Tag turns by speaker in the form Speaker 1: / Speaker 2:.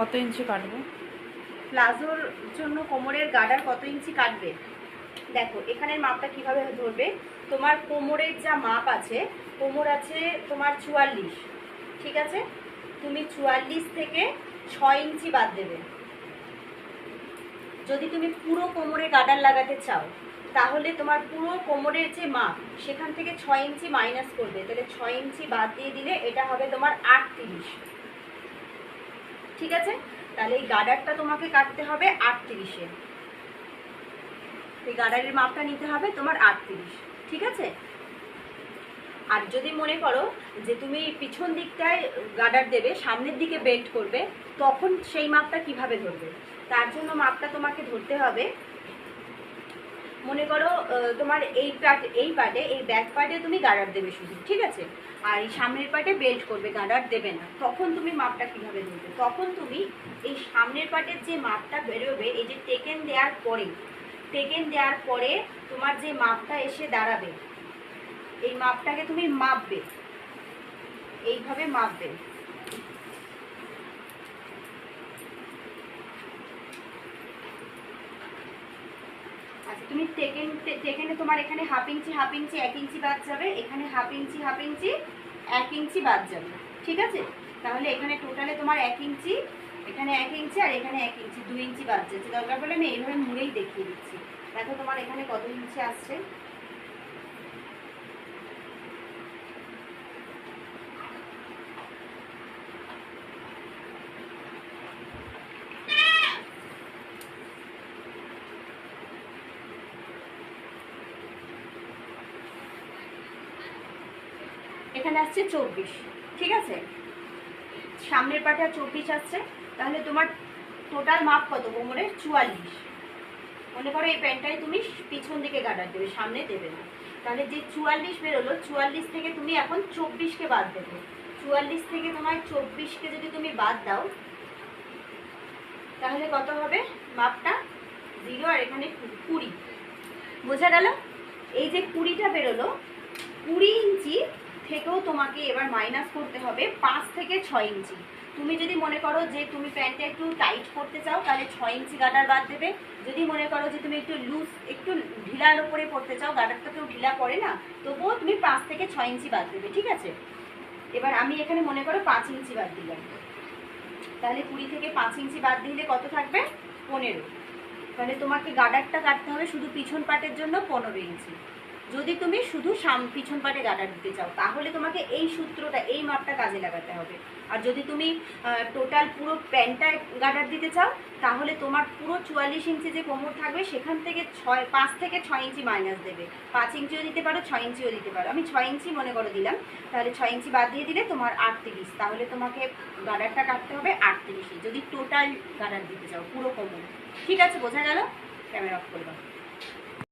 Speaker 1: কত ইঞ্চি কাটবো?
Speaker 2: প্লাজোর জন্য কোমরের গার্ডার কত ইঞ্চি কাটবে? দেখো, এখানের মাপটা কীভাবে ধরবে? তোমার কোমরের যা মাপ আছে, কোমর আছে তোমার চুয়াল্লিশ, ঠিক আছে? তুমি চুয়াল্লিশ থেকে ছয় ইঞ্চি বাদ দেবে। যদি তুমি পুরো কোমরে গার্ডার লাগাতে চাও, তাহলে তোমার পুরো কোমরের যে মাপ, সেখান থেকে ছয় ইঞ্চি মাইনাস করবে। তাহলে ছয় ইঞ্চি বাদ দিয়ে দিলে এটা হবে তোমার আটত্রিশ। ঠিক আছে? তাহলে এই গার্ডারটা তোমাকে কাটতে হবে আটত্রিশে। এই গার্ডারের মাপটা নিতে হবে তোমার আটত্রিশ, ঠিক আছে? আর যদি মনে করো যে তুমি পিছন দিকটায় গার্ডার দেবে, সামনের দিকে বেল্ট করবে, তখন সেই মাপটা কীভাবে ধরবে? তার জন্য মাপটা তোমাকে ধরতে হবে মনে করো তোমার এই পার্ট এই পার্টে এই ব্যাক পার্টে তুমি গার্ডার দেবে শুধু, ঠিক আছে? আর এই সামনের পার্টে বেল্ট করবে গার্ডার দেবে না। তখন তুমি মাপটা কীভাবে ধরবে? তখন তুমি এই সামনের পার্টের যে মাপটা বেরোবে, এই যে টেকেন দেওয়ার পরে টেকেন দেওয়ার পরে তোমার যে মাপটা এসে দাঁড়াবে, এই মাপটাকে তুমি মাপবে। এইভাবে মাপবে। আচ্ছা তুমি টেকেন টেকেনে তোমার এখানে হাফ ইঞ্চি হাফ ইঞ্চি এক ইঞ্চি বাদ যাবে। এখানে হাফ ইঞ্চি হাফ ইঞ্চি এক ইঞ্চি বাদ যাবে। ঠিক আছে? তাহলে এখানে টোটালে তোমার এক ইঞ্চি এখানে এক ইঞ্চি আর এখানে এক ইঞ্চি দুই ইঞ্চি বাদ যাচ্ছে। দরকার পড়লে আমি এইভাবে মুড়েই দেখিয়ে দিচ্ছি। দেখো তোমার এখানে কত ইঞ্চি আসছে? এখানে আসছে চব্বিশ, ঠিক আছে? সামনের পাটা চব্বিশ আসছে, তাহলে তোমার টোটাল মাপ কত কোমরের চুয়াল্লিশ। মনে করো এই প্যান্টটাই তুমি পিছন দিকে গার্ডার দেবে, সামনে দেবে না। তাহলে যে চুয়াল্লিশ বেরোলো, চুয়াল্লিশ থেকে তুমি এখন চব্বিশকে বাদ দেবে। চুয়াল্লিশ থেকে তোমার চব্বিশকে যদি তুমি বাদ দাও, তাহলে কত হবে? মাপটা জিরো আর এখানে কুড়ি। বোঝা গেল? এই যে কুড়িটা বেরোলো, কুড়ি ইঞ্চি থেকেও তোমাকে এবার মাইনাস করতে হবে পাঁচ থেকে ছয় ইঞ্চি। তুমি যদি মনে করো যে তুমি প্যান্টটা একটু টাইট করতে চাও, তাহলে ছয় ইঞ্চি গার্ডার বাদ দেবে। যদি মনে করো যে তুমি একটু লুজ একটু ঢিলার ওপরে পড়তে চাও গার্ডার তো কেউ ঢিলা পড়ে না, তবুও তুমি পাঁচ থেকে ছয় ইঞ্চি বাদ দেবে, ঠিক আছে? এবার আমি এখানে মনে করো পাঁচ ইঞ্চি বাদ দিলাম। তাহলে কুড়ি থেকে পাঁচ ইঞ্চি বাদ দিলে কত থাকবে? পনেরো। তাহলে তোমাকে গার্ডারটা কাটতে হবে শুধু পিছন পাটের জন্য পনেরো ইঞ্চি। যদি তুমি শুধু সাম পিছন পাটে গার্ডার দিতে চাও, তাহলে তোমাকে এই সূত্রটা, এই মাপটা কাজে লাগাতে হবে। আর যদি তুমি টোটাল পুরো প্যান্টটা গার্ডার দিতে চাও, তাহলে তোমার পুরো চুয়াল্লিশ ইঞ্চি যে কোমর থাকবে, সেখান থেকে ছয় পাঁচ থেকে ছয় ইঞ্চি মাইনাস দেবে। পাঁচ ইঞ্চিও দিতে পারো, ছয় ইঞ্চিও দিতে পারো। আমি ছয় ইঞ্চি মনে করে দিলাম। তাহলে ছয় ইঞ্চি বাদ দিয়ে দিলে তোমার আটত্রিশ। তাহলে তোমাকে গাডারটা কাটতে হবে আটত্রিশে। যদি টোটাল গাডার দিতে চাও, পুরো কোমর। ঠিক আছে, বোঝা গেল? ক্যামেরা অফ করবা